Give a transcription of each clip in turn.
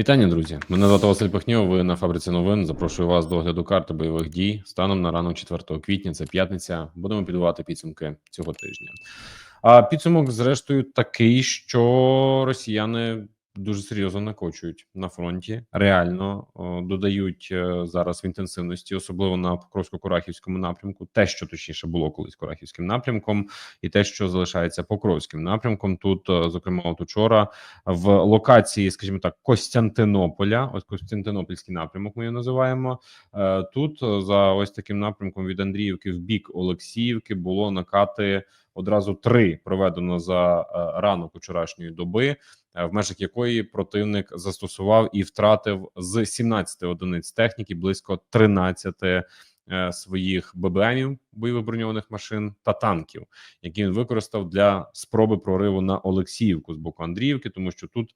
Вітання, друзі. Мене звати Василь Пахнєв. Ви на фабриці новин. Запрошую вас до огляду карти бойових дій станом на ранок 4 квітня. Це п'ятниця. Будемо підбивати підсумки цього тижня. А підсумок, зрештою, такий, що росіяни дуже серйозно накочують на фронті. Реально о, додають е, зараз в інтенсивності, особливо на Покровсько-Курахівському напрямку. Те, що точніше було колись Курахівським напрямком, і те, що залишається Покровським напрямком. Тут, е, зокрема, от учора в локації, скажімо так, Костянтинополя, ось Костянтинопільський напрямок. Ми його називаємо. Е, Тут е, за ось таким напрямком від Андріївки в бік Олексіївки було накати одразу три проведено за е, ранок вчорашньої доби, е, в межах якої противник застосував і втратив з 17 одиниць техніки близько 13 е, своїх ББМів бойових броньованих машин та танків, які він використав для спроби прориву на Олексіївку з боку Андріївки, тому що тут.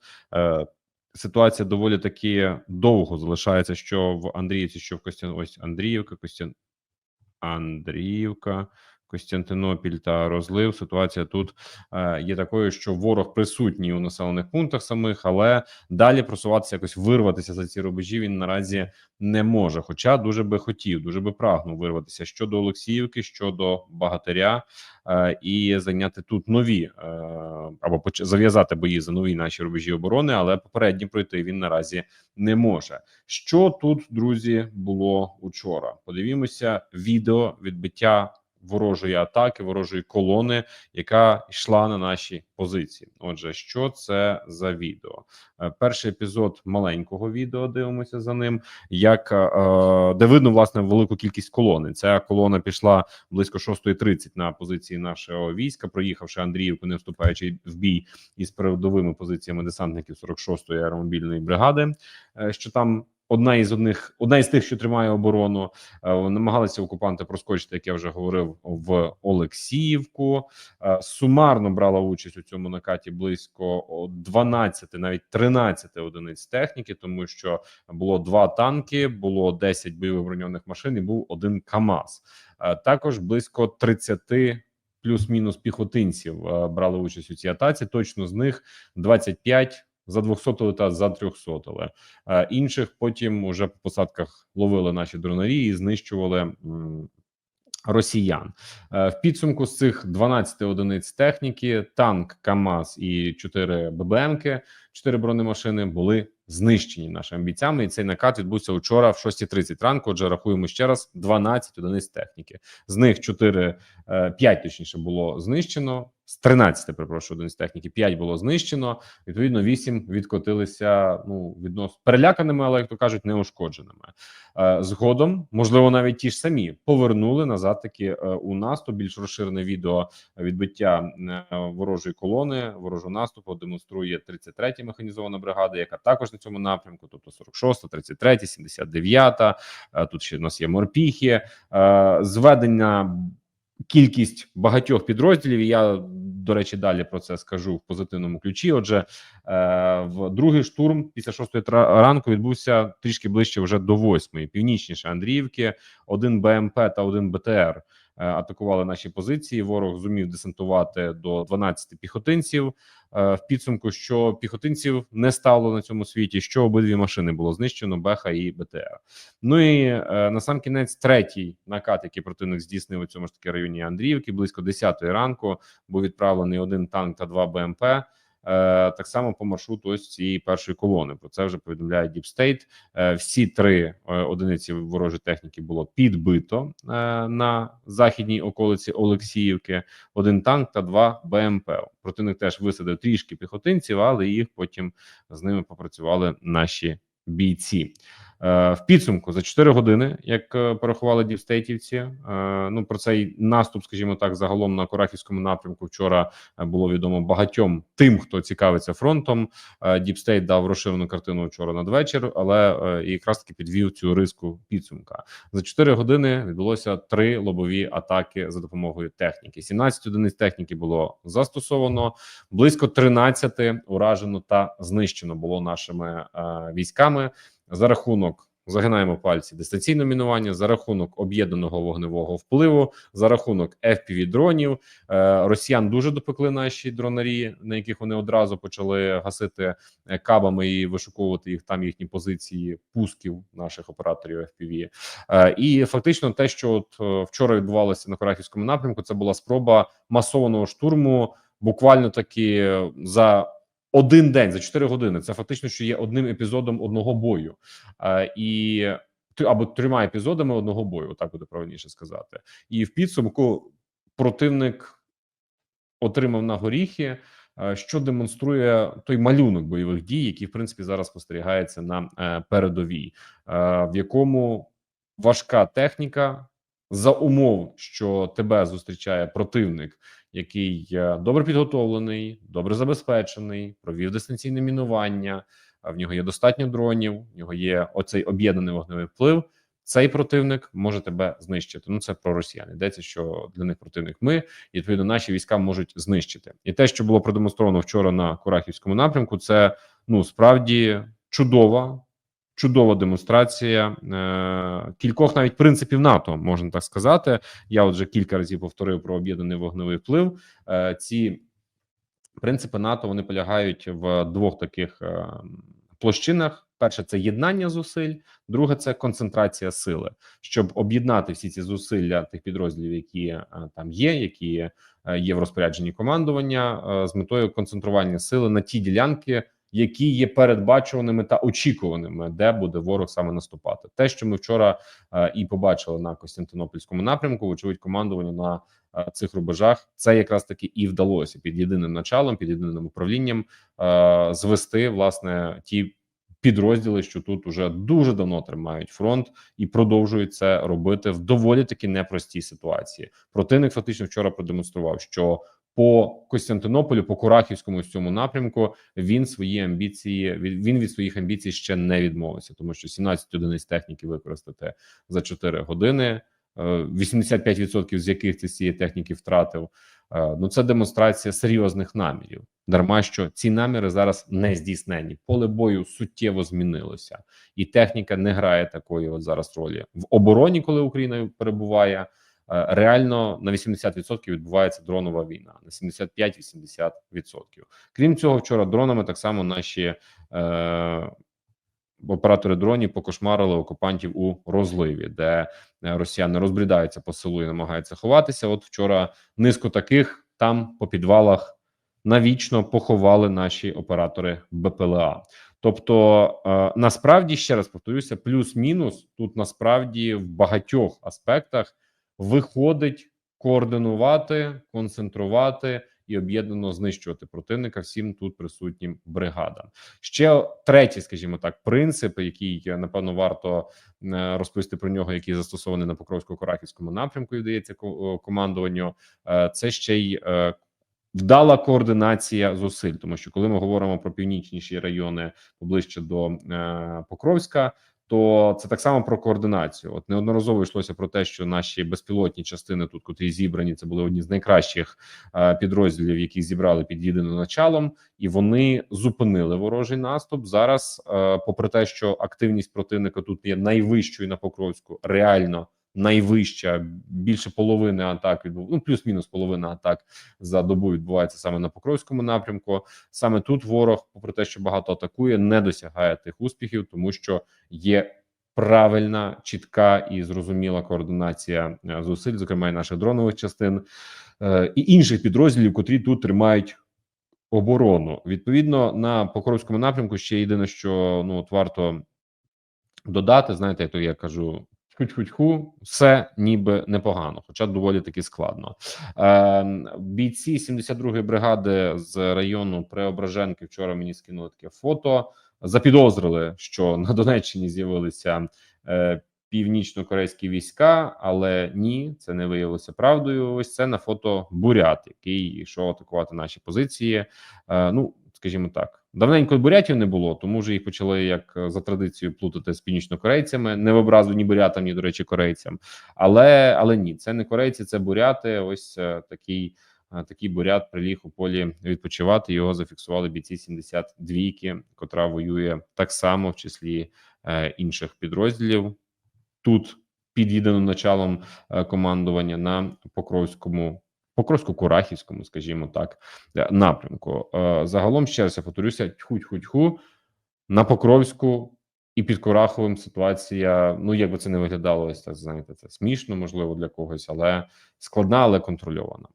Ситуація доволі таки довго залишається, що в Андріївці, що в Костян. Ось Андріївка, Костян Андріївка, Костянтинопіль та розлив. Ситуація тут е, є такою, що ворог присутній у населених пунктах самих, але далі просуватися, якось вирватися за ці рубежі. Він наразі не може. Хоча дуже би хотів, дуже би прагнув вирватися щодо Олексіївки, щодо Багатиря е, і зайняти тут нові е, або зав'язати бої за нові наші рубежі оборони, але попередні пройти він наразі не може. Що тут, друзі, було учора? Подивімося відео відбиття ворожої атаки, ворожої колони, яка йшла на наші позиції. Отже, що це за відео? Е, Перший епізод маленького відео. Дивимося за ним, як е, де видно власне велику кількість колони. Ця колона пішла близько 6.30 на позиції нашого війська, проїхавши Андріївку, не вступаючи в бій із передовими позиціями десантників 46-ї аеромобільної бригади, е, що там. Одна із одних, одна із тих, що тримає оборону, е, намагалися окупанти проскочити, як я вже говорив, в Олексіївку. Е, Сумарно брала участь у цьому накаті близько о, 12, навіть 13 одиниць техніки, тому що було два танки, було 10 бойових броньованих машин і був один КАМАЗ. Е, Також близько 30 плюс-мінус піхотинців брали участь у цій атаці. Точно з них 25 за 200 та за 300 Е, Інших потім уже по посадках ловили наші дронарі і знищували росіян. Е, В підсумку з цих 12 одиниць техніки, танк, КАМАЗ і 4 ББМки, 4 бронемашини були знищені нашими бійцями. І цей накат відбувся вчора в 6.30 ранку. Отже, рахуємо ще раз: 12 одиниць техніки. З них 4, 5 точніше було знищено. З 13, перепрошую, одиниць техніки, 5 було знищено. Відповідно, 8 відкотилися ну відносно переляканими, але як то кажуть, неушкодженими. Е, Згодом, можливо, навіть ті ж самі повернули назад таки е, у наступ. Більш розширене відео відбиття е, ворожої колони, ворожого наступу демонструє 33 механізована бригада, яка також на цьому напрямку, тобто 46, 33, 79. е, Тут ще в нас є морпіхи, зведення кількість багатьох підрозділів. і Я до речі, далі про це скажу в позитивному ключі. Отже, е, в другий штурм після шостої ранку відбувся трішки ближче вже до восьмої, північніше Андріївки. Один БМП та один БТР атакували наші позиції. Ворог зумів десантувати до 12 піхотинців. Е, в підсумку, що піхотинців не стало на цьому світі, що обидві машини було знищено Беха і БТР. Ну і е, на сам кінець третій накат, який противник здійснив у цьому ж таки районі Андріївки, близько 10-ї ранку був відправлений один танк та два БМП. Е, так само по маршруту ось цієї першої колони. Про це вже повідомляє Deep State. Е, всі три е, одиниці ворожої техніки було підбито на західній околиці Олексіївки. Один танк та два БМП. Противник теж висадив трішки піхотинців, але їх потім з ними попрацювали наші бійці. Е, В підсумку за 4 години, як е, порахували дівстейтівці, е, ну про цей наступ, скажімо так, загалом на Корахівському напрямку вчора було відомо багатьом тим, хто цікавиться фронтом. Діпстейт дав розширену картину вчора надвечір, але якраз таки підвів цю риску підсумка. За 4 години відбулося три лобові атаки за допомогою техніки. 17 одиниць техніки було застосовано, близько 13 уражено та знищено було нашими військами за рахунок загинаємо пальці дистанційне мінування за рахунок об'єднаного вогневого впливу, за рахунок fpv дронів. Е, Росіян дуже допекли наші дронарі, на яких вони одразу почали гасити е, кабами і вишуковувати їх там їхні позиції пусків наших операторів FPV. Е, І фактично, те, що от вчора відбувалося на Харківському напрямку, це була спроба масованого штурму. Буквально таки за один день за 4 години. Це фактично, що є одним епізодом одного бою, і або трьома епізодами одного бою, так буде правильніше сказати. І в підсумку противник отримав на горіхи, що демонструє той малюнок бойових дій, який в принципі зараз спостерігається на е, передовій, е, в якому важка техніка за умов, що тебе зустрічає противник, який е, добре підготовлений, добре забезпечений, провів дистанційне мінування. В нього є достатньо дронів, в нього є оцей об'єднаний вогневий вплив. Цей противник може тебе знищити. Ну це про росіян. Йдеться, що для них противник ми, і відповідно наші війська можуть знищити. І те, що було продемонстровано вчора на Курахівському напрямку, це ну справді чудова, чудова демонстрація е, кількох навіть принципів НАТО, можна так сказати. Я от вже кілька разів повторив про об'єднаний вогневий вплив. Е, ці принципи НАТО вони полягають в двох таких е, площинах. Перше це єднання зусиль, друге це концентрація сили, щоб об'єднати всі ці зусилля тих підрозділів, які е, там є, які е, є в розпорядженні командування, е, з метою концентрування сили на ті ділянки, які є передбачуваними та очікуваними, де буде ворог саме наступати. Те, що ми вчора е, і побачили на Костянтинопольському напрямку, вочевидь, командування на е, цих рубежах, це якраз таки і вдалося під єдиним началом, під єдиним управлінням е, звести власне ті підрозділи, що тут уже дуже давно тримають фронт і продовжують це робити в доволі таки непростій ситуації. Противник фактично вчора продемонстрував, що по Костянтинополю, по Курахівському ось цьому напрямку він свої амбіції він від своїх амбіцій ще не відмовився, тому що 17 одиниць техніки використати за 4 години. е, 85% з яких ти з цієї техніки втратив. Е, Ну це демонстрація серйозних намірів. Дарма що ці наміри зараз не здійснені. Поле бою суттєво змінилося, і техніка не грає такої от зараз ролі в обороні, коли Україна перебуває. Е, Реально на 80% відбувається дронова війна, на 75-80%. Крім цього, вчора дронами так само наші е, оператори дронів покошмарили окупантів у розливі, де е, росіяни розбрідаються по селу і намагаються ховатися. От вчора низку таких там по підвалах навічно поховали наші оператори БПЛА. Тобто, е, насправді ще раз повторюся, плюс-мінус тут насправді в багатьох аспектах виходить координувати, концентрувати і об'єднано знищувати противника всім тут присутнім бригадам. Ще третій, скажімо так, принцип, який е, напевно варто е, розповісти про нього, який застосований на Покровсько-Корахівському напрямку, і вдається ко- командуванню. е, Це ще й е, вдала координація зусиль, тому що коли ми говоримо про північніші райони поближче до е, Покровська. То це так само про координацію. От неодноразово йшлося про те, що наші безпілотні частини тут, котрі зібрані, це були одні з найкращих е, підрозділів, які зібрали під єдиним началом, і вони зупинили ворожий наступ. Зараз, е, попри те, що активність противника тут є найвищою на Покровську, реально найвища, більше половини атак відбув, ну плюс-мінус половина атак за добу відбувається саме на Покровському напрямку. Саме тут ворог, попри те, що багато атакує, не досягає тих успіхів, тому що є. Правильна, чітка і зрозуміла координація е, зусиль, зокрема і наших дронових частин е, і інших підрозділів, котрі тут тримають оборону. Відповідно, на Покровському напрямку ще єдине, що ну от варто додати, знаєте, то я кажу. Хуть-хуть-ху, все ніби непогано, хоча доволі таки складно. Е, бійці 72-ї бригади з району Преображенки вчора мені скинули таке фото. Запідозрили, що на Донеччині з'явилися е, північно-корейські війська, але ні, це не виявилося правдою. Ось це на фото бурят, який йшов атакувати наші позиції. Е, ну, скажімо так, давненько бурятів не було, тому вже їх почали як е, за традицією плутати з північнокорейцями. Не в образу ні бурятам, ні до речі, корейцям. Але але ні, це не корейці, це буряти. Ось е, такий е, такий бурят приліг у полі відпочивати. Його зафіксували бійці 72-ки, котра воює так само в числі інших підрозділів. Тут під єдиним началом командування на Покровському. Покровсько-Курахівському, скажімо так, е, напрямку. Е, Загалом ще раз я повторюся, тьху-тьху-тьху, на Покровську і під Кураховим ситуація. Ну як би це не виглядало, ось так знаєте, це смішно, можливо, для когось, але складна, але контрольована.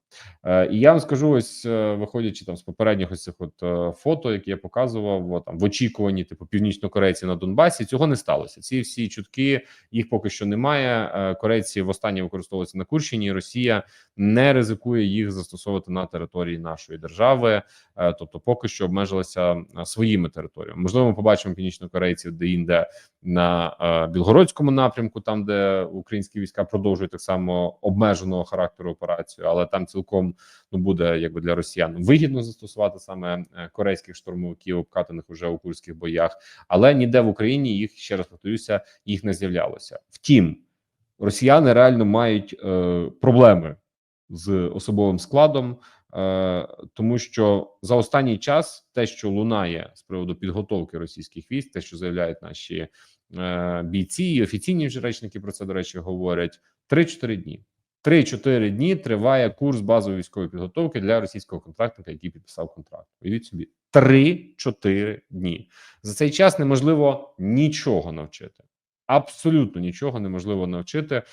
Е, І я вам скажу, ось е, виходячи там з попередніх ось цих от е, фото, які я показував, от, там в очікуванні, типу північно-корейці на Донбасі, цього не сталося. Ці всі чутки їх поки що немає. Е, Корейці востаннє використовуються на Курщині. Росія не ризикує їх застосовувати на території нашої держави, Е, тобто поки що обмежилася е, своїми територіями. Можливо, ми побачимо північно-корейців де інде на е, Білгородському напрямку, там де українські війська продовжують так само обмеженого характеру операцію, але там цілком ну буде якби для росіян вигідно застосувати саме е, корейських штурмовиків, обкатаних уже у курських боях, але ніде в Україні їх ще раз повторюся, їх не з'являлося. Втім, росіяни реально мають е, проблеми з особовим складом. Е, тому що за останній час те, що лунає з приводу підготовки російських військ, те, що заявляють наші е, бійці, і офіційні вже речники про це до речі говорять 3-4 дні. 3-4 дні триває курс базової військової підготовки для російського контрактника, який підписав контракт. Уявіть собі 3-4 дні. За цей час неможливо нічого навчити. Абсолютно нічого неможливо навчити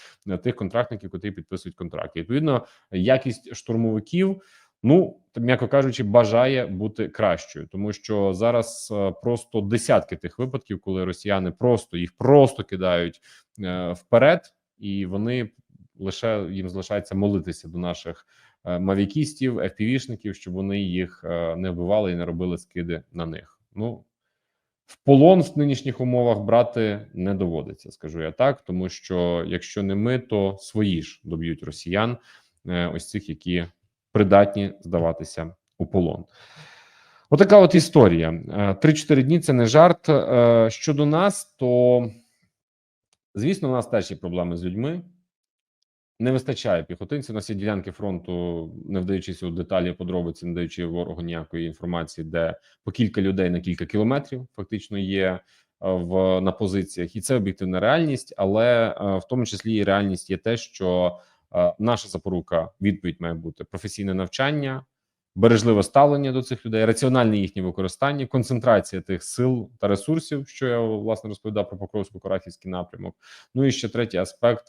тих контрактників, які підписують контракти. Відповідно, якість штурмовиків, ну м'яко кажучи, бажає бути кращою, тому що зараз е, просто десятки тих випадків, коли росіяни просто їх просто кидають е, вперед, і вони лише їм залишається молитися до наших е, мавікістів, FPV-шників, щоб вони їх не вбивали і не робили скиди на них. Ну в полон в нинішніх умовах брати не доводиться, скажу я так, тому що якщо не ми, то свої ж доб'ють росіян, ось цих, які придатні здаватися у полон. Отака от історія. Е, 3-4 дні це не жарт. Е, Щодо нас, то звісно, у нас теж є проблеми з людьми. Не вистачає піхотинців. У нас є ділянки фронту, не вдаючись у деталі подробиці, не даючи ворогу ніякої інформації, де по кілька людей на кілька кілометрів фактично є е, в на позиціях, і це об'єктивна реальність, але е, в тому числі і реальність є те, що е, наша запорука відповідь має бути професійне навчання, бережливе ставлення до цих людей, раціональне їхнє використання, концентрація тих сил та ресурсів, що я власне розповідав про покровсько корахівський напрямок. Ну і ще третій аспект.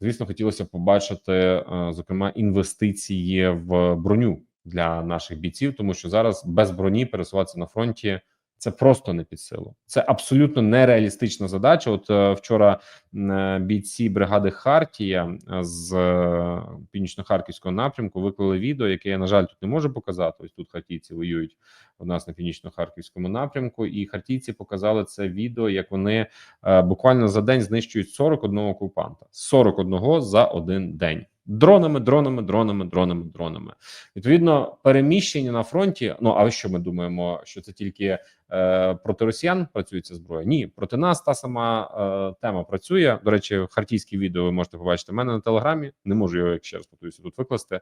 Звісно, хотілося б побачити, е, зокрема, інвестиції в броню для наших бійців, тому що зараз без броні пересуватися на фронті це просто не під силу. Це абсолютно нереалістична задача. От е, вчора е, бійці бригади Хартія е, з е, північно-харківського напрямку виклали відео, яке я на жаль тут не можу показати. Ось тут хартійці воюють у нас на північно-харківському напрямку, і хартійці показали це відео, як вони е, буквально за день знищують 41 окупанта. 41 за один день. Дронами, дронами, дронами, дронами, дронами. Відповідно, переміщення на фронті. Ну а що ми думаємо, що це тільки е, проти росіян працює ця зброя? Ні, проти нас та сама е, тема працює. До речі, хартійське відео ви можете побачити в мене на телеграмі. Не можу його як ще раз повторюся, тут викласти.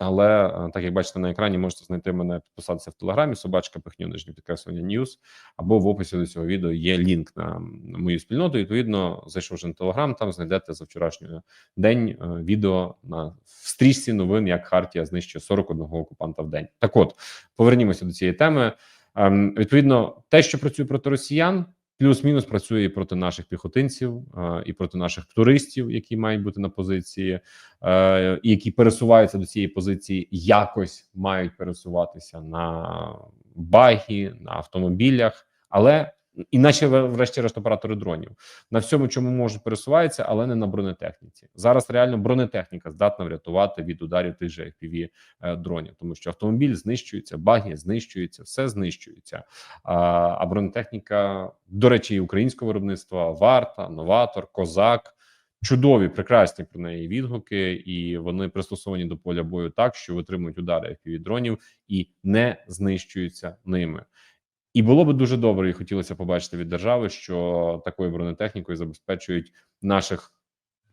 Але е, так як бачите на екрані, можете знайти мене, підписатися в телеграмі. Собачка пихню нижнє підкреслення Ньюс, або в описі до цього відео є лінк на, мою спільноту. Відповідно, зайшовши на телеграм, там знайдете за вчорашній день е, відео на стрічці новин, як Хартія знищує 41 окупанта в день. Так, от повернімося до цієї теми. Ем, відповідно, те, що працює проти росіян. Плюс-мінус працює і проти наших піхотинців, і проти наших туристів, які мають бути на позиції, е, і які пересуваються до цієї позиції, якось мають пересуватися на багі, на автомобілях, але іначе, врешті-решт, оператори дронів на всьому, чому можуть пересуваються, але не на бронетехніці. Зараз реально бронетехніка здатна врятувати від ударів тих же FPV е, дронів, тому що автомобіль знищується, баги знищуються, все знищується. А, а бронетехніка, до речі, і українського виробництва Варта, Новатор, Козак. Чудові, прекрасні про неї відгуки, і вони пристосовані до поля бою так, що витримують удари FPV дронів і не знищуються ними. І було би дуже добре, і хотілося побачити від держави, що такою бронетехнікою забезпечують наших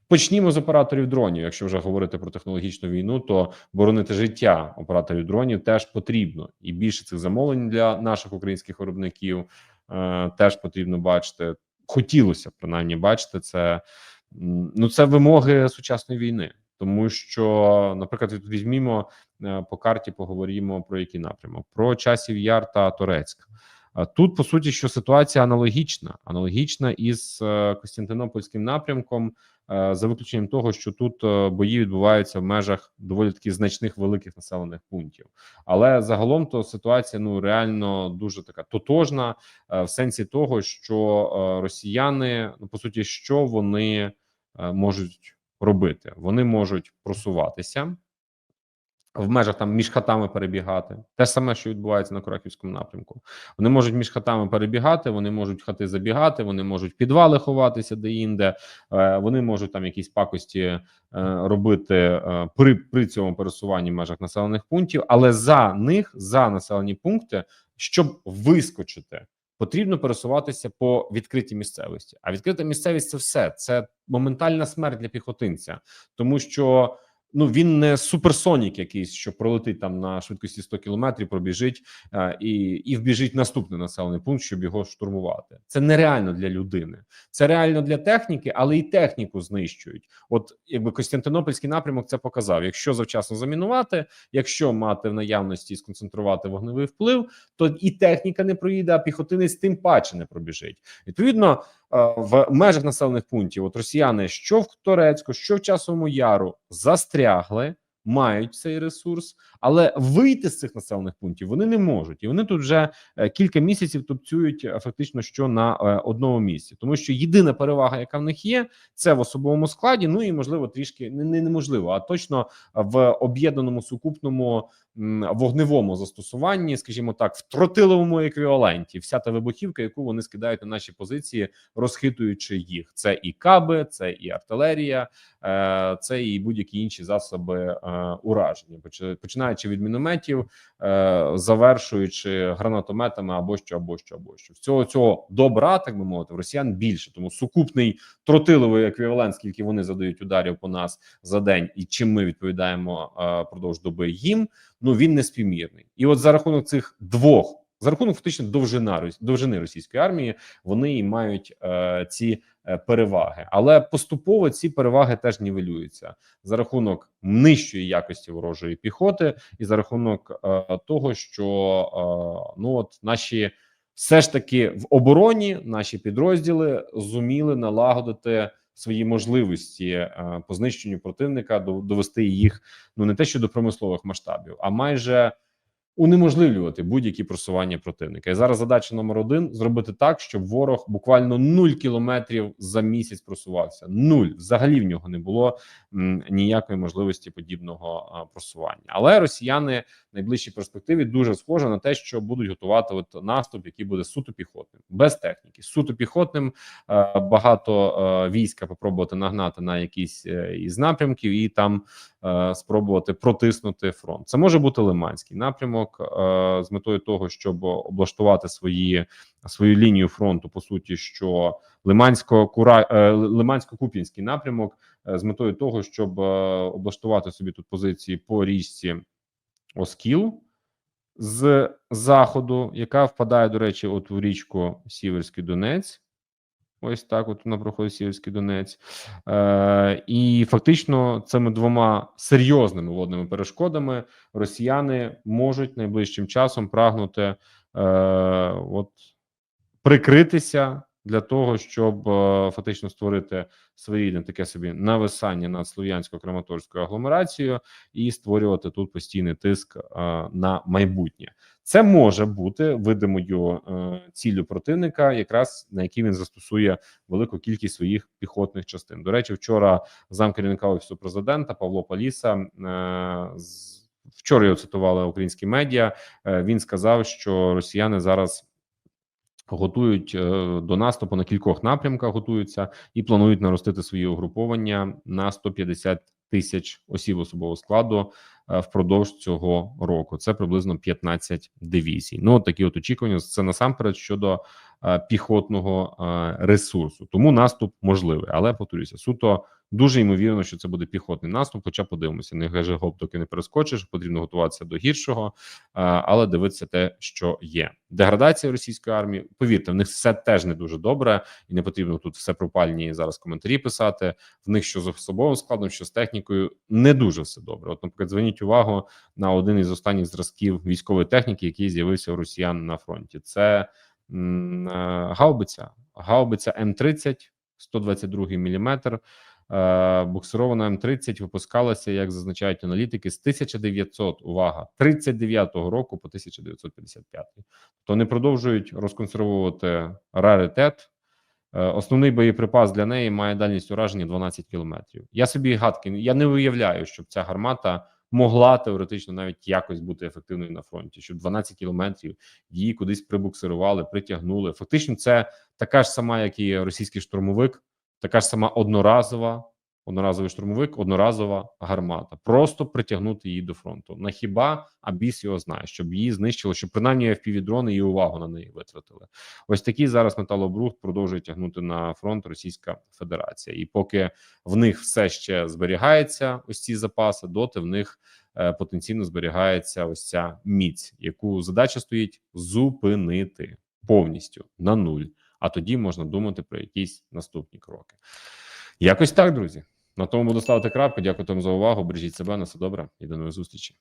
Почнімо з операторів дронів. Якщо вже говорити про технологічну війну, то боронити життя операторів дронів теж потрібно, і більше цих замовлень для наших українських виробників е, теж потрібно бачити. Хотілося принаймні бачити це. Ну, це вимоги сучасної війни, тому що, наприклад, візьмімо е, по карті, поговоримо про який напрямок: про часів яр та Торецьк. Тут по суті, що ситуація аналогічна, аналогічна із е, Костянтинопольським напрямком, е, за виключенням того, що тут бої відбуваються в межах доволі таки значних великих населених пунктів. Але загалом то ситуація ну реально дуже така тотожна, в сенсі того, що росіяни, ну по суті, що вони можуть робити? Вони можуть просуватися в межах там між хатами перебігати. Те саме, що відбувається на Курахівському напрямку. Вони можуть між хатами перебігати, вони можуть хати забігати, вони можуть підвали ховатися де-інде, е, вони можуть там якісь пакості е, робити е, при, при цьому пересуванні в межах населених пунктів, але за них, за населені пункти, щоб вискочити. Потрібно пересуватися по відкритій місцевості. А відкрита місцевість це все. Це моментальна смерть для піхотинця, тому що ну він не суперсонік, якийсь, що пролетить там на швидкості 100 кілометрів, пробіжить е, і, і вбіжить наступний населений пункт, щоб його штурмувати. Це нереально для людини. Це реально для техніки, але і техніку знищують. От якби Костянтинопольський напрямок це показав. Якщо завчасно замінувати, якщо мати в наявності і сконцентрувати вогневий вплив, то і техніка не проїде, а піхотинець тим паче не пробіжить. Відповідно, в межах населених пунктів, от росіяни, що в Торецьку, що в часовому яру, застрягли. Мають цей ресурс, але вийти з цих населених пунктів вони не можуть, і вони тут вже е, кілька місяців тупцюють е, фактично що на е, одному місці, тому що єдина перевага, яка в них є, це в особовому складі. Ну і можливо трішки не, не неможливо, а точно в об'єднаному сукупному вогневому застосуванні, скажімо так, в тротиловому еквіваленті, вся та вибухівка, яку вони скидають на наші позиції, розхитуючи їх. Це і каби, це і артилерія, е, це і будь-які інші засоби е, ураження, Поч- починаючи від мінометів, е, завершуючи гранатометами або що, або що, або що. Цього цього добра, так би мовити, в росіян більше. Тому сукупний тротиловий еквівалент, скільки вони задають ударів по нас за день, і чим ми відповідаємо продовж доби їм. Ну він не співмірний. І от за рахунок цих двох. За рахунок фактично довжина довжини російської армії вони і мають е, ці е, переваги, але поступово ці переваги теж нівелюються за рахунок нижчої якості ворожої піхоти, і за рахунок е, того, що е, ну от наші все ж таки в обороні наші підрозділи зуміли налагодити свої можливості е, по знищенню противника, до- довести їх ну не те, що до промислових масштабів, а майже унеможливлювати будь-які просування противника. І зараз задача номер один зробити так, щоб ворог буквально нуль кілометрів за місяць просувався. Нуль взагалі в нього не було м, ніякої можливості подібного а, просування. Але росіяни в найближчій перспективі дуже схоже на те, що будуть готувати от наступ, який буде суто піхотним, без техніки, суто піхотним. Е, Багато е, війська попробувати нагнати на якийсь е, із напрямків і там е, спробувати протиснути фронт. Це може бути Лиманський напрямок е, з метою того, щоб облаштувати свої свою лінію фронту. По суті, що Лимансько кура е, Лимансько-Куп'янський напрямок е, з метою того, щоб облаштувати собі тут позиції по річці Оскіл з заходу, яка впадає, до речі, от у річку Сіверський Донець. Ось так, от вона проходить Донець, е, і фактично цими двома серйозними водними перешкодами росіяни можуть найближчим часом прагнути е, от прикритися для того, щоб е, фактично створити своєрідне таке собі нависання над слов'янсько-краматорською агломерацією і створювати тут постійний тиск е, на майбутнє. Це може бути видимою е, ціллю противника, якраз на якій він застосує велику кількість своїх піхотних частин. До речі, вчора замкерівника офісу президента Павло Паліса з- вчора його цитували українські медіа. Він сказав, що росіяни зараз. Готують е, до наступу на кількох напрямках, готуються і планують наростити свої угруповання на 150 тисяч осіб особового складу е, впродовж цього року. Це приблизно 15 дивізій. Ну от такі от очікування. Це насамперед щодо е, піхотного ресурсу. Тому наступ можливий, але повторюся, суто Дуже ймовірно, що це буде піхотний наступ. Хоча подивимося, не гаже гоп, доки не перескочиш. Потрібно готуватися до гіршого, але дивитися те, що є. Деградація російської армії. Повірте, в них все теж не дуже добре, і не потрібно тут все пропальні зараз коментарі писати. В них що з особовим складом, що з технікою, не дуже все добре. От, наприклад, зверніть увагу на один із останніх зразків військової техніки, який з'явився у росіян на фронті. Це м, е, гаубиця, гаубиця М30, 122 міліметр. Е, Буксирована М30 випускалася, як зазначають аналітики, з 1900, увага, 39-го року по 1955. То не продовжують розконсервовувати раритет. Е, Основний боєприпас для неї має дальність ураження 12 кілометрів. Я собі гадки, я не уявляю, щоб ця гармата могла теоретично навіть якось бути ефективною на фронті, щоб 12 кілометрів її кудись прибуксирували, притягнули. Фактично, це така ж сама, як і російський штурмовик, така ж сама одноразова, одноразовий штурмовик, одноразова гармата. Просто притягнути її до фронту. На хіба а біс його знає, щоб її знищило, щоб принаймні FPV-дрони і увагу на неї витратили. Ось такий зараз металобрухт продовжує тягнути на фронт Російська Федерація, і поки в них все ще зберігається, ось ці запаси, доти в них е, потенційно зберігається ось ця міць, яку задача стоїть зупинити повністю на нуль. А тоді можна думати про якісь наступні кроки. Якось так, друзі. На тому буду ставити крапку. Дякую вам за увагу. Бережіть себе на все добре і до нових зустрічей.